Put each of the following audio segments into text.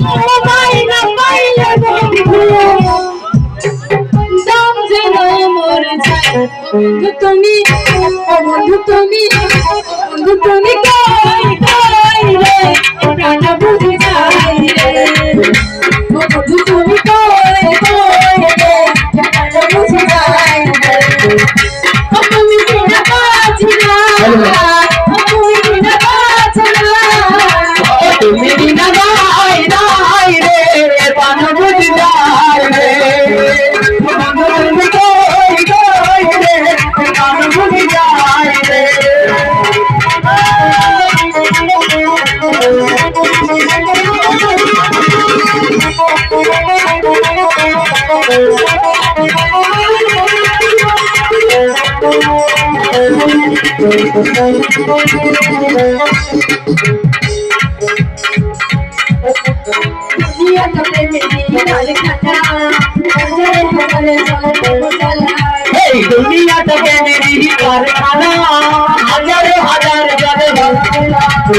তোমায় না পাইলে বন্ধু দাম যে তুমি বন্ধু তুমি কই কই রে? প্রাণ এই দুনিয়া থেকে মেরি কারখানা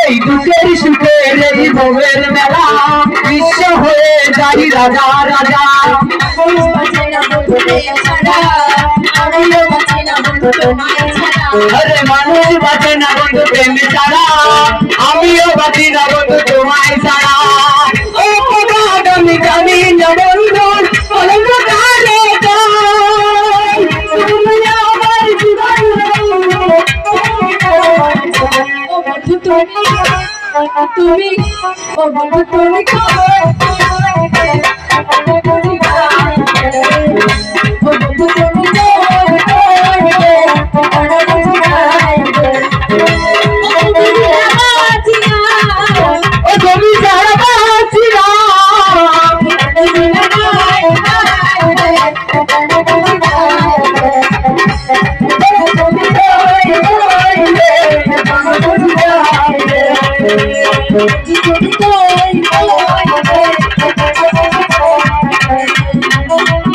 এই দুঃখের সুখের এই ভোগের মেলা। যাই রাজা রাজা আরে মানুষ বাঁচে না বন্ধু প্রেম ছাড়া আমিও বাঁচি না বন্ধু তোমায় ছাড়া ও খোদা আমি জানি না বন্ধু। তুমি তুমি তুমি Thank you.